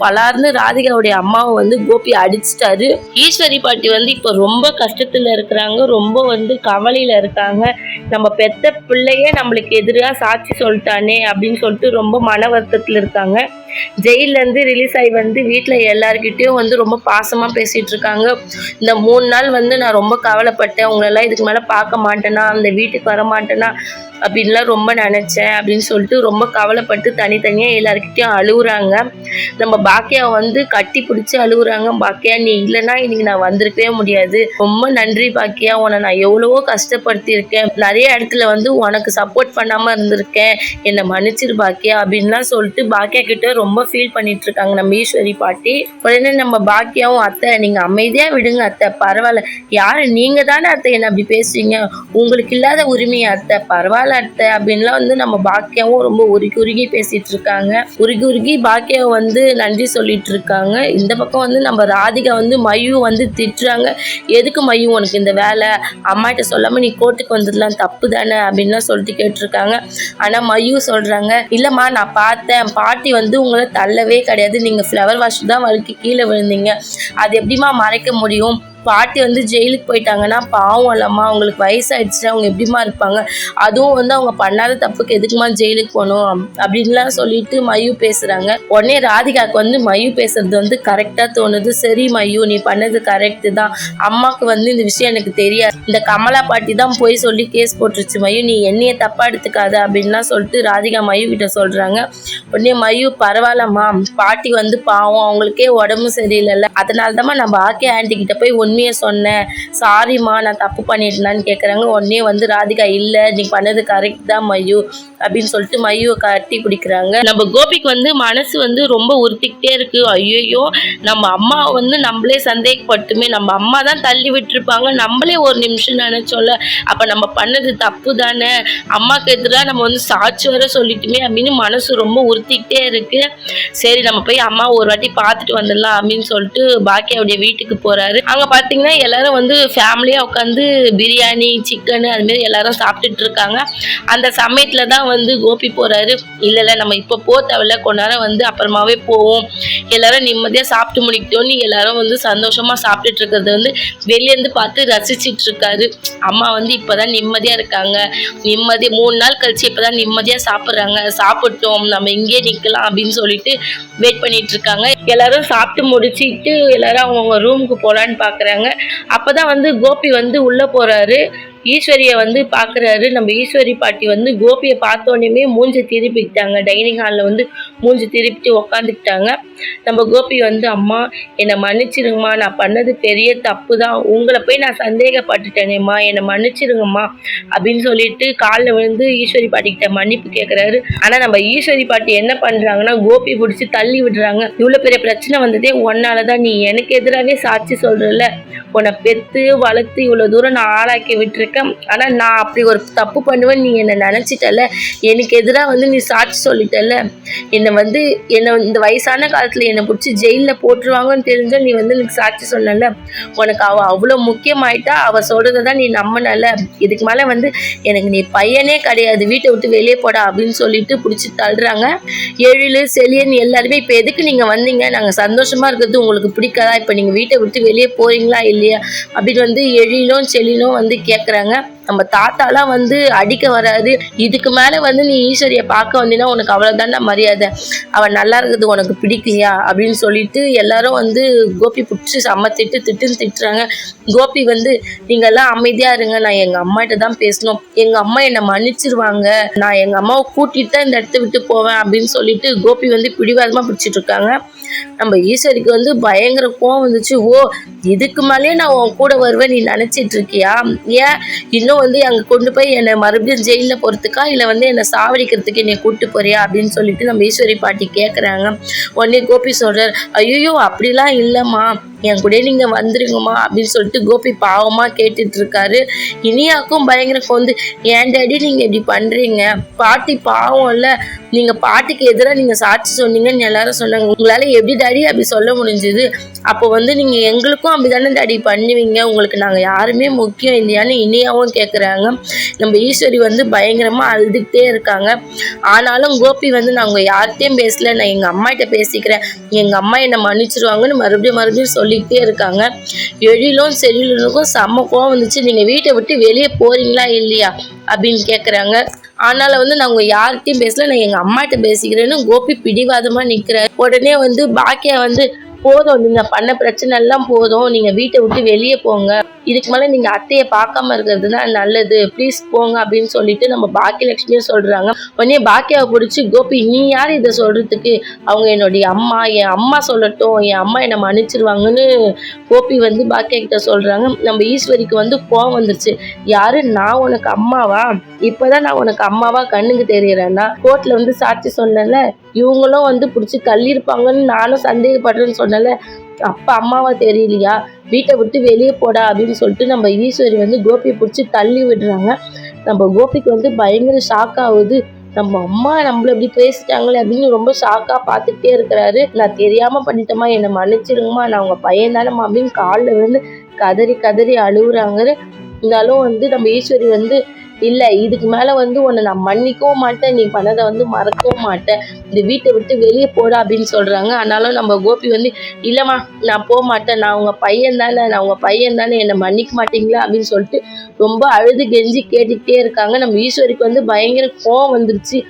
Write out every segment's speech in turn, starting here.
பலார்னு ராதிகாவுடைய அம்மாவை வந்து கோபி அடிச்சிட்டாரு. ஈஸ்வரி பாட்டி வந்து இப்போ ரொம்ப கஷ்டத்துல இருக்கிறாங்க ரொம்ப வந்து கவலையில இருக்காங்க. நம்ம பெத்த பிள்ளையே நம்மளுக்கு எதிராக சாட்சி சொல்லிட்டானே அப்படின்னு சொல்லிட்டு ரொம்ப மன வருத்தத்தில் இருக்காங்க. ஜெயிலேருந்து இருந்து ரிலீஸ் ஆகி வந்து வீட்டில் எல்லாருக்கிட்டேயும் வந்து ரொம்ப பாசமாக பேசிகிட்டு இருக்காங்க இந்த மூணு நாள் வந்து நான் ரொம்ப கவலைப்பட்டேன். உங்களெல்லாம் இதுக்கு மேலே பார்க்க மாட்டேனா? அந்த வீட்டுக்கு வர மாட்டேனா? அப்படின்லாம் ரொம்ப நினச்சேன். அப்படின்னு சொல்லிட்டு ரொம்ப கவலைப்பட்டு தனித்தனியாக எல்லாருக்கிட்டேயும் அழுகுறாங்க. நம்ம பாக்கியா வந்து கட்டி பிடிச்சி அழுகுறாங்க. பாக்கியா நீ இல்லைன்னா இன்னைக்கு நான் வந்திருக்கவே முடியாது. ரொம்ப நன்றி பாக்கியா உன்னை நான் எவ்வளவோ கஷ்டப்படுத்தியிருக்கேன். நிறைய இடத்துல வந்து உனக்கு சப்போர்ட் பண்ணாமல் இருந்திருக்கேன். என்னை மன்னிச்சிரு பாக்கியா அப்படின்லாம் சொல்லிட்டு பாக்கியா கிட்ட ரொம்ப ஃபீல் பண்ணிட்டு இருக்காங்க நம்ம ஈஸ்வரி பாட்டி. உடனே நம்ம பாக்கியாவும் அத்தை நீங்க அமைதியா விடுங்க அத்தை. பரவாயில்ல. யாரு நீங்க தானே அத்தை என்ன அப்படி பேசுறீங்க? உங்களுக்கு இல்லாத உரிமையா அத்தை? பரவாயில்ல அத்தை. அப்படின்லாம் வந்து நம்ம பாக்கியாவும் ரொம்ப உருகி உருகி பேசிட்டு இருக்காங்க உருகி உருகி பாக்கியாவை வந்து நன்றி சொல்லிட்டு இருக்காங்க இந்த பக்கம் வந்து நம்ம ராதிகா வந்து மயு வந்து திட்டுறாங்க. எதுக்கு மயு உனக்கு இந்த வேலை? அம்மாட்ட சொல்லாம நீ கோர்ட்டுக்கு வந்துடலாம் தப்பு தானே? அப்படின்லாம் சொல்லிட்டு கேட்டிருக்காங்க. ஆனா மயு சொல்றாங்க இல்லம்மா நான் பார்த்தேன். பாட்டி வந்து உங்களை தள்ளவே கிடையாது. நீங்கள் ஃப்ளவர் வாஷ் தான் வழுக்கி கீழே விழுந்தீங்க. அது எப்படிம்மா மறைக்க முடியும்? பாட்டி வந்து ஜெயிலுக்கு போயிட்டாங்கன்னா பாவம் இல்லம்மா அவங்களுக்கு வயசாயிடுச்சு அவங்க எப்படிம்மா இருப்பாங்க? அதுவும் வந்து அவங்க பண்ணாத தப்புக்கு எதுக்குமா ஜெயிலுக்கு போகணும்? அப்படின்லாம் சொல்லிட்டு மயு பேசுறாங்க. உடனே ராதிகாவுக்கு வந்து மயு பேசுறது வந்து கரெக்டாக தோணுது. சரி மயு நீ பண்ணது கரெக்டு தான். அம்மாவுக்கு வந்து இந்த விஷயம் எனக்கு தெரியாது. இந்த கமலா பாட்டி தான் போய் சொல்லி கேஸ் போட்டுருச்சு மயு. நீ என்னைய தப்பா எடுத்துக்காத அப்படின்லாம் சொல்லிட்டு ராதிகா மயு கிட்ட சொல்றாங்க. உடனே மயு பரவாயில்லம்மா. பாட்டி வந்து பாவம். அவங்களுக்கே உடம்பு சரியில்லைல்ல. அதனால தான் நம்ம ஆக்கே ஆண்டி கிட்ட போய் உண்மையை சொன்னேன் சாரிம்மா நான் தப்பு பண்ணிட்டேனான்னு கேட்குறாங்க உடனே வந்து ராதிகா இல்லை நீ பண்ணது கரெக்ட் தான் மயு அப்படின்னு சொல்லிட்டு மயுவை கட்டி பிடிக்கிறாங்க. நம்ம கோபிக்கு வந்து மனசு வந்து ரொம்ப உறுத்திக்கிட்டே இருக்கு. ஐயோ நம்ம அம்மா வந்து நம்மளே சந்தேகப்பட்டுமே நம்ம அம்மா தான் தள்ளி விட்டுருப்பாங்க. நம்மளே ஒரு நிமிஷம் நினைச்சோம்ல அப்ப நம்ம பண்ணது தப்பு தானே? அம்மாக்கு எதிராக நம்ம வந்து சாட்சி வர சொல்லிட்டுமே அப்படின்னு மனசு ரொம்ப உறுத்திக்கிட்டே இருக்கு. சரி நம்ம போய் அம்மா ஒரு வாட்டி பார்த்துட்டு வந்துடலாம் அப்படின்னு சொல்லிட்டு பாக்கியாவுடைய வீட்டுக்கு போறாரு. அங்க பார்த்தீங்கன்னா எல்லாரும் வந்து ஃபேமிலியாக உட்காந்து பிரியாணி சிக்கனு அதுமாரி எல்லாரும் சாப்பிட்டுட்டு இருக்காங்க. அந்த சமயத்தில் தான் வந்து கோபி போகிறாரு இல்லைல்ல நம்ம இப்போ போ தேவையில்ல. கொஞ்ச நேரம் வந்து அப்புறமாவே போவோம். எல்லாரும் நிம்மதியாக சாப்பிட்டு முடிக்கிட்டோன்னு எல்லாரும் வந்து சந்தோஷமாக சாப்பிட்டுட்டு இருக்கிறது வந்து வெளியேருந்து பார்த்து ரசிச்சிட்டு இருக்காரு. அம்மா வந்து இப்போ தான் நிம்மதியாக இருக்காங்க. நிம்மதி மூணு நாள் கழிச்சு இப்பதான் நிம்மதியாக சாப்பிட்றாங்க. சாப்பிட்டோம். நம்ம இங்கே நிற்கலாம் அப்படின்னு சொல்லிட்டு வெயிட் பண்ணிட்டு இருக்காங்க. எல்லாரும் சாப்பிட்டு முடிச்சிட்டு எல்லாரும் அவங்கவுங்க ரூமுக்கு போலான்னு அப்போ தான் வந்து கோபி வந்து உள்ளே போறாரு. ஈஸ்வரியை வந்து பார்க்குறாரு நம்ம ஈஸ்வரி பாட்டி வந்து கோபியை பார்த்தோன்னே மூஞ்சி திருப்பிக்கிட்டாங்க டைனிங் ஹாலில் வந்து மூஞ்சி திருப்பிட்டு உக்காந்துக்கிட்டாங்க. நம்ம கோபி வந்து அம்மா என்னை மன்னிச்சிருங்கம்மா. நான் பண்ணது பெரிய தப்பு தான் உங்களை போய் நான் சந்தேகப்பட்டுட்டேனேம்மா. என்னை மன்னிச்சிருங்கம்மா. அப்படின்னு சொல்லிட்டு காலில் விழுந்து ஈஸ்வரி பாட்டிக்கிட்ட மன்னிப்பு கேட்குறாரு ஆனால் நம்ம ஈஸ்வரி பாட்டி என்ன பண்ணுறாங்கன்னா கோபி பிடிச்சி தள்ளி விடுறாங்க. இவ்வளோ பெரிய பிரச்சனை வந்ததே ஒன்னால தான் நீ எனக்கு எதிராகவே சாட்சி சொல்கிறல உன்னை பெற்று வளர்த்து இவ்வளோ தூரம் நான் ஆளாக்கி விட்டுருக்கேன். ஆனால் நான் அப்படி ஒரு தப்பு பண்ணுவேன் நீ என்னை நினச்சிட்டல எனக்கு எதிராக வந்து நீ சாட்சி சொல்லிட்டல என்னை வந்து என்னை இந்த வயசான காலத்தில் என்னை பிடிச்சி ஜெயிலில் போட்டுருவாங்கன்னு தெரிஞ்ச நீ வந்து எனக்கு சாட்சி சொன்னல உனக்கு அவள் அவ்வளோ முக்கியமாயிட்டா அவள் சொல்கிறத தான் நீ நம்பினல இதுக்கு மேலே வந்து எனக்கு நீ பையனே கிடையாது. வீட்டை விட்டு வெளியே போடா அப்படின்னு சொல்லிட்டு பிடிச்சி தள்ளுறாங்க. எழில் செலியன் எல்லாருமே இப்போ எதுக்கு நீங்கள் வந்தீங்க? நாங்கள் சந்தோஷமாக இருக்கிறது உங்களுக்கு பிடிக்காதா? இப்போ நீங்கள் வீட்டை விட்டு வெளியே போறீங்களா இல்லையா? அப்படின்னு வந்து எழிலும் செலினும் வந்து கேட்குறாங்க நம்ம தாத்தாலாம் வந்து அடிக்க வராது. இதுக்கு மேலே வந்து நீ ஈஸ்வரியை பார்க்க வந்தீங்கன்னா உனக்கு அவ்வளோதான்டா மரியாதை. அவள் நல்லா இருக்கிறது உனக்கு பிடிக்கலையா? அப்படின்னு சொல்லிட்டு எல்லாரும் வந்து கோபி பிடிச்சி செம்ம திட்டு திட்டுன்னு திட்டுறாங்க. கோபி வந்து நீங்கள்லாம் அமைதியாக இருங்க. நான் எங்கள் அம்மாகிட்ட தான் பேசணும். எங்கள் அம்மா என்னை மன்னிச்சிருவாங்க. நான் எங்கள் அம்மாவை கூட்டிகிட்டு தான் இந்த இடத்த விட்டு போவேன். அப்படின்னு சொல்லிட்டு கோபி வந்து பிடிவாதமாக பிடிச்சிட்டு இருக்காங்க. நம்ம ஈஸ்வரிக்கு வந்து பயங்கர கோவம் வந்துச்சு. ஓ இதுக்கு மேலேயே நான் உன் கூட வருவேன் நீ நினச்சிட்டு இருக்கியா? ஏன்? இன்னும் வந்து அங்கே கொண்டு போய் என்னை மறுபடியும் ஜெயிலில் போகிறதுக்கா இல்லை வந்து என்னை சாவடிக்கிறதுக்கு என்னை கூப்பிட்டு போறியா? அப்படின்னு சொல்லிட்டு நம்ம ஈஸ்வரி பாட்டி கேட்குறாங்க உடனே கோபி சொல்கிறார் ஐயோ அப்படிலாம் இல்லைம்மா. என் கூட நீங்கள் வந்துருங்கம்மா அப்படின்னு சொல்லிட்டு கோபி பாவமாக கேட்டுட்டு இருக்காரு. இனியாக்கும் பயங்கர வந்து ஏன் டேடி நீங்கள் இப்படி பண்ணுறீங்க பாட்டி பாவம் இல்லை. நீங்கள் பாட்டிக்கு எதிராக நீங்கள் சாட்சி சொன்னீங்கன்னு எல்லாரும் சொன்னாங்க. உங்களால் எப்படி டாடி அப்படி சொல்ல முடிஞ்சுது? அப்போ வந்து நீங்கள் எங்களுக்கும் அப்படி தானே டாடி பண்ணுவீங்க? உங்களுக்கு நாங்கள் யாருமே முக்கியம் இல்லையான்னு இனியாவும் கேட்குறாங்க நம்ம ஈஸ்வரி வந்து பயங்கரமாக அழுதுகிட்டே இருக்காங்க. ஆனாலும் கோபி வந்து நான் உங்கள் யார்கிட்டையும் பேசல நான் எங்கள் அம்மாகிட்ட பேசிக்கிறேன். எங்கள் அம்மா என்னை மன்னிச்சிருவாங்கன்னு மறுபடியும் மறுபடியும் சொல்லிக்கிட்டே இருக்காங்க. எழிலும் செழிலுக்கும் செம்ம கோவம் வந்துச்சு. நீங்கள் வீட்டை விட்டு வெளியே போகிறீங்களா இல்லையா? அப்படின்னு கேட்குறாங்க ஆனாலும் வந்து நான் உங்கள் யார்கிட்டையும் பேசல நான் எங்கள் அம்மாட்ட பேசிக்கிறேன்னு கோபி பிடிவாதமாக நிற்கிறார் உடனே வந்து பாக்கியா வந்து போதும் நீங்கள் பண்ண பிரச்சனை எல்லாம் போதும். நீங்கள் வீட்டை விட்டு வெளியே போங்க. இதுக்கு மேலே நீங்கள் அத்தையை பார்க்காம இருக்கிறது தான் நல்லது. ப்ளீஸ் போங்க அப்படின்னு சொல்லிட்டு நம்ம பாக்கியலட்சுமியும் சொல்கிறாங்க உடனே பாக்கியாவை பிடிச்சி கோபி நீ யார் இதை சொல்கிறதுக்கு அவங்க என்னுடைய அம்மா என் அம்மா சொல்லட்டும். என் அம்மா என்னை மன்னிச்சிருவாங்கன்னு கோபி வந்து பாக்கியா கிட்ட சொல்கிறாங்க நம்ம ஈஸ்வரிக்கு வந்து கோவம் வந்துருச்சு. யாரு? நான் உனக்கு அம்மாவா? இப்போதான் நான் உனக்கு அம்மாவா? கண்ணுக்கு தெரியறேன்னா? கோர்ட்ல வந்து சாட்சி சொன்னேன்ல. இவங்களும் வந்து பிடிச்சி தள்ளியிருப்பாங்கன்னு நானும் சந்தேகப்படுறேன்னு சொன்னேன்ல. அப்பா அம்மாவை தெரியலையா? வீட்டை விட்டு வெளியே போடா அப்படின்னு சொல்லிட்டு நம்ம ஈஸ்வரி வந்து கோபியை பிடிச்சி தள்ளி விடுறாங்க. நம்ம கோபிக்கு வந்து பயங்கர ஷாக் ஆகுது. நம்ம அம்மா நம்மள இப்படி பேசிட்டாங்களே அப்படின்னு ரொம்ப ஷாக்காக பார்த்துக்கிட்டே இருக்கிறாரு. நான் தெரியாமல் பண்ணிட்டோமா என்னை மன்னிச்சிருங்கம்மா நான் உங்கள் பையன் தானேம்மா அப்படின்னு காலில் விழுந்து கதறி கதறி அழுகுறாங்க. இருந்தாலும் வந்து நம்ம ஈஸ்வரி வந்து இல்லை இதுக்கு மேலே வந்து உன்னை நான் மன்னிக்கவும் மாட்டேன் நீ பண்ணதை வந்து மறக்கவும் மாட்டேன். இந்த வீட்டை விட்டு வெளியே போடா அப்படின்னு சொல்கிறாங்க ஆனாலும் நம்ம கோபி வந்து இல்லைம்மா நான் போக மாட்டேன். நான் உங்கள் பையன் தானே நான் உங்கள் பையன் தானே என்னை மன்னிக்க மாட்டீங்களா அப்படின்னு சொல்லிட்டு ரொம்ப அழுது கெஞ்சி கேட்டுக்கிட்டே இருக்காங்க. நம்ம ஈஸ்வரிக்கு வந்து பயங்கர கோவம் வந்துருச்சு.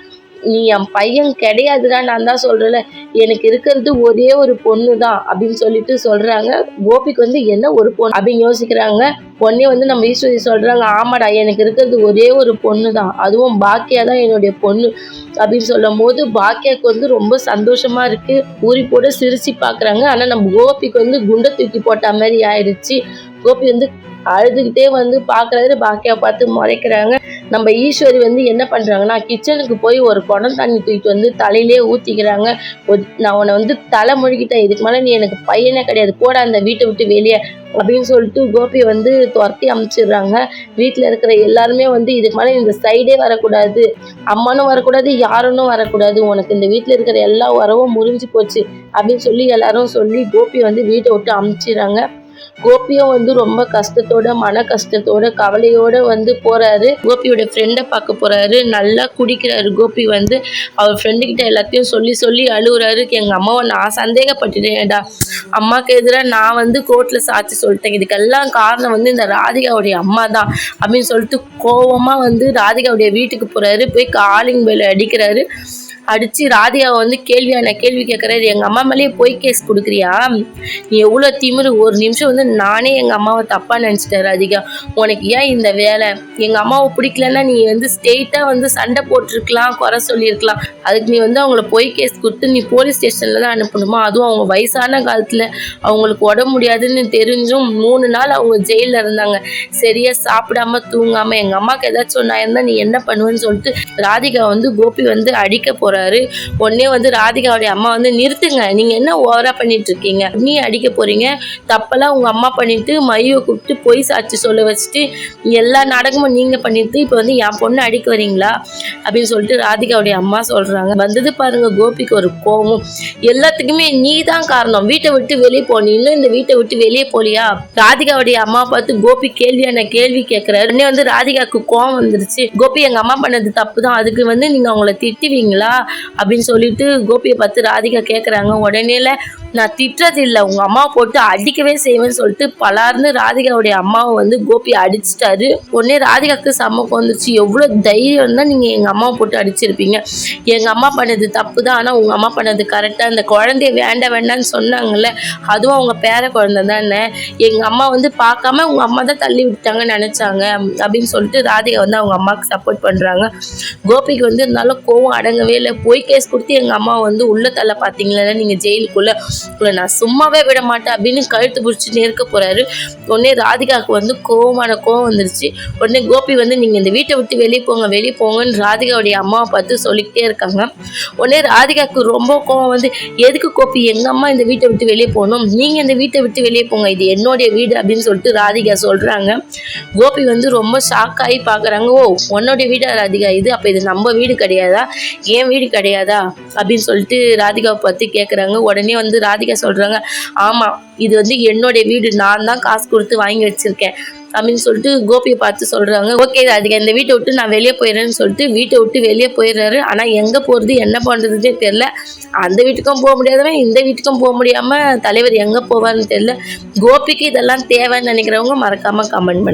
நீ என் பையன் கிடையாதுடா நான் தான் சொல்கிறேன்ல எனக்கு இருக்கிறது ஒரே ஒரு பொண்ணு தான் அப்படின்னு சொல்லிட்டு சொல்கிறாங்க கோபிக்கு வந்து என்ன ஒரு பொண்ணு அப்படின்னு யோசிக்கிறாங்க. பொண்ணே வந்து நம்ம ஈஸ்வரி சொல்கிறாங்க ஆமாடா எனக்கு இருக்கிறது ஒரே ஒரு பொண்ணு தான் அதுவும் பாக்கியா தான் என்னுடைய பொண்ணு. அப்படின்னு சொல்லும் போது பாக்கியாவுக்கு வந்து ரொம்ப சந்தோஷமாக இருக்குது ஊறி போட சிரிச்சு பார்க்குறாங்க. ஆனால் நம்ம கோபிக்கு வந்து குண்டை தூக்கி போட்ட மாதிரி ஆயிடுச்சு. கோபி வந்து அழுதுகிட்டே வந்து பார்க்குறது பாக்கியா பார்த்து முறைக்கிறாங்க. நம்ம ஈஸ்வரி வந்து என்ன பண்ணுறாங்கன்னா கிச்சனுக்கு போய் ஒரு குடம் தண்ணி தூக்கிட்டு வந்து தலையிலே ஊற்றிக்கிறாங்க நான் உன்னை வந்து தலை முழுகிட்டேன். இதுக்கு மேலே நீ எனக்கு பையனே கிடையாது. கூட அந்த வீட்டை விட்டு வெளியே அப்படின்னு சொல்லிட்டு கோபியை வந்து துரத்தி அமுச்சிடுறாங்க. வீட்டில் இருக்கிற எல்லாருமே வந்து இதுக்கு மேலே இந்த சைடே வரக்கூடாது. அம்மானும் வரக்கூடாது யாருன்னும் வரக்கூடாது. உனக்கு இந்த வீட்டில் இருக்கிற எல்லா உறவும் முறிஞ்சு போச்சு அப்படின்னு சொல்லி எல்லாரும் சொல்லி கோபியை வந்து வீட்டை விட்டு அமுச்சிடுறாங்க. கோபியும் வந்து ரொம்ப கஷ்டத்தோட மன கஷ்டத்தோட கவலையோட வந்து போறாரு. கோபியோட ஃப்ரெண்டை பார்க்க போறாரு. நல்லா குடிக்கிறாரு கோபி வந்து. அவர் ஃப்ரெண்டு கிட்ட எல்லாத்தையும் சொல்லி சொல்லி அழுகுறாரு. எங்க அம்மாவை நான் சந்தேகப்பட்டுட்டேன்டா அம்மாக்கு எதிராக நான் வந்து கோர்ட்ல சாட்சி சொல்லிட்டேன். இதுக்கெல்லாம் காரணம் வந்து இந்த ராதிகாவுடைய அம்மா தான் அப்படின்னு சொல்லிட்டு கோவமா வந்து ராதிகாவுடைய வீட்டுக்கு போறாரு. போய் காலிங் பெல் அடிக்கிறாரு. அடித்து ராதிகாவை வந்து கேள்வியான கேள்வி கேட்குறது எங்கள் அம்மா மேலேயே போய் கேஸ் கொடுக்குறியா? நீ எவ்வளோ திமிரு? ஒரு நிமிஷம் வந்து நானே எங்கள் அம்மாவை தப்பாக நினச்சிட்டேன் ராதிகா. உனக்கு ஏன் இந்த வேலை? எங்கள் அம்மாவை பிடிக்கலன்னா நீ வந்து ஸ்ட்ரெயிட்டாக வந்து சண்டை போட்டிருக்கலாம் குறை சொல்லியிருக்கலாம். அதுக்கு நீ வந்து அவங்கள போய் கேஸ் கொடுத்து நீ போலீஸ் ஸ்டேஷனில் தான் அனுப்பணுமா? அதுவும் அவங்க வயசான காலத்தில். அவங்களுக்கு உடம்பு முடியாதுன்னு தெரிஞ்சும் மூணு நாள் அவங்க ஜெயிலில் இருந்தாங்க. சரியாக சாப்பிடாம தூங்காமல் எங்கள் அம்மாவுக்கு ஏதாச்சும் நான் இருந்தால் நீ என்ன பண்ணுவேன்னு சொல்லிட்டு ராதிகா வந்து கோபி வந்து அடிக்க போறாரு. உடனே வந்து ராதிகாவுடைய அம்மா வந்து நிறுத்துங்க. நீங்க என்ன ஓவரா பண்ணிட்டு இருக்கீங்க நீ அடிக்க போறீங்க. தப்பெல்லாம் உங்க அம்மா பண்ணிட்டு மையை கூப்பிட்டு பொய் சாட்சி சொல்ல வச்சுட்டு எல்லா நாடகமும் நீங்க பண்ணிட்டு இப்போ வந்து என் பொண்ணு அடிக்க வரீங்களா? அப்படின்னு சொல்லிட்டு ராதிகாவுடைய அம்மா சொல்றாங்க. வந்தது பாருங்க கோபிக்கு ஒரு கோபம். எல்லாத்துக்குமே நீ தான் காரணம். வீட்டை விட்டு வெளியே போ. நீ இன்னும் இந்த வீட்டை விட்டு வெளியே போலியா? ராதிகாவுடைய அம்மா பார்த்து கோபி கேள்வியான கேள்வி கேட்கிறாரு உடனே வந்து ராதிகாவுக்கு கோவம் வந்துருச்சு. கோபி எங்க அம்மா பண்ணது தப்பு தான் அதுக்கு வந்து நீங்க அவங்கள திட்டுவீங்களா? அப்படின்னு சொல்லிட்டு கோபியை பார்த்து ராதிகா கேட்குறாங்க உடனேல நான் திட்டுறது இல்லை அம்மா போட்டு அடிக்கவே செய்வேன்னு சொல்லிட்டு பலார்னு ராதிகாவுடைய அம்மாவை வந்து கோபி அடிச்சிட்டாரு. உடனே ராதிகாவுக்கு செம்ம வந்துச்சு எவ்வளோ தைரியம் தான் நீங்கள் எங்கள் அம்மாவை போட்டு அடிச்சிருப்பீங்க. எங்கள் அம்மா பண்ணது தப்பு தான். ஆனால் உங்கள் அம்மா பண்ணது கரெக்டாக அந்த குழந்தைய வேண்டாம் வேண்டாம்னு சொன்னாங்கல்ல. அதுவும் அவங்க பேர குழந்தை தானே. எங்கள் அம்மா வந்து பார்க்காம உங்கள் அம்மா தான் தள்ளி விட்டாங்கன்னு நினச்சாங்க அப்படின்னு சொல்லிட்டு ராதிகா வந்து அவங்க அம்மாவுக்கு சப்போர்ட் பண்ணுறாங்க கோபிக்கு வந்து இருந்தாலும் கோவம் அடங்கவே இல்லை. போய் கேஸ் கொடுத்து எங்கள் அம்மா வந்து உள்ள தள்ள பார்த்தீங்களா நீங்கள் ஜெயிலுக்குள்ளே உங்களை நான் சும்மாவே விட மாட்டேன் அப்படின்னு கழுத்து பிடிச்சி நெருக்க போகிறாரு உடனே ராதிகாவுக்கு வந்து கோவமான கோவம் வந்துருச்சு. உடனே கோபி வந்து நீங்கள் இந்த வீட்டை விட்டு வெளியே போங்க வெளியே போங்கன்னு ராதிகாவுடைய அம்மாவை பார்த்து சொல்லிக்கிட்டே இருக்காங்க. உடனே ராதிகாவுக்கு ரொம்ப கோவம் வந்து எதுக்கு கோபி எங்கள் அம்மா இந்த வீட்டை விட்டு வெளியே போகணும்? நீங்கள் இந்த வீட்டை விட்டு வெளியே போங்க இது என்னுடைய வீடு அப்படின்னு சொல்லிட்டு ராதிகா சொல்கிறாங்க கோபி வந்து ரொம்ப ஷாக் ஆகி பார்க்குறாங்க ஓ உன்னோடைய வீடா ராதிகா இது? அப்போ இது நம்ம வீடு கிடையாதா? என் வீடு கிடையாதா? அப்படின்னு சொல்லிட்டு ராதிகாவை பார்த்து கேட்குறாங்க உடனே வந்து ராதிகா சொல்கிறாங்க ஆமாம் இது வந்து என்னுடைய வீடு. நான் தான் காசு கொடுத்து வாங்கி வச்சுருக்கேன். அப்படின்னு சொல்லிட்டு கோபியை பார்த்து சொல்கிறாங்க ஓகே ராதிகா இந்த வீட்டை விட்டு நான் வெளியே போயிடுறேன்னு சொல்லிட்டு வீட்டை விட்டு வெளியே போயிடுறாரு. ஆனால் எங்கே போகிறது என்ன பண்ணுறதுனே தெரில அந்த வீட்டுக்கும் போக முடியாதவன் இந்த வீட்டுக்கும் போக முடியாமல் தலைவர் எங்கே போவார்னு தெரில கோபிக்கு இதெல்லாம் தேவைன்னு நினைக்கிறவங்க மறக்காமல் கமெண்ட் பண்ணுங்க.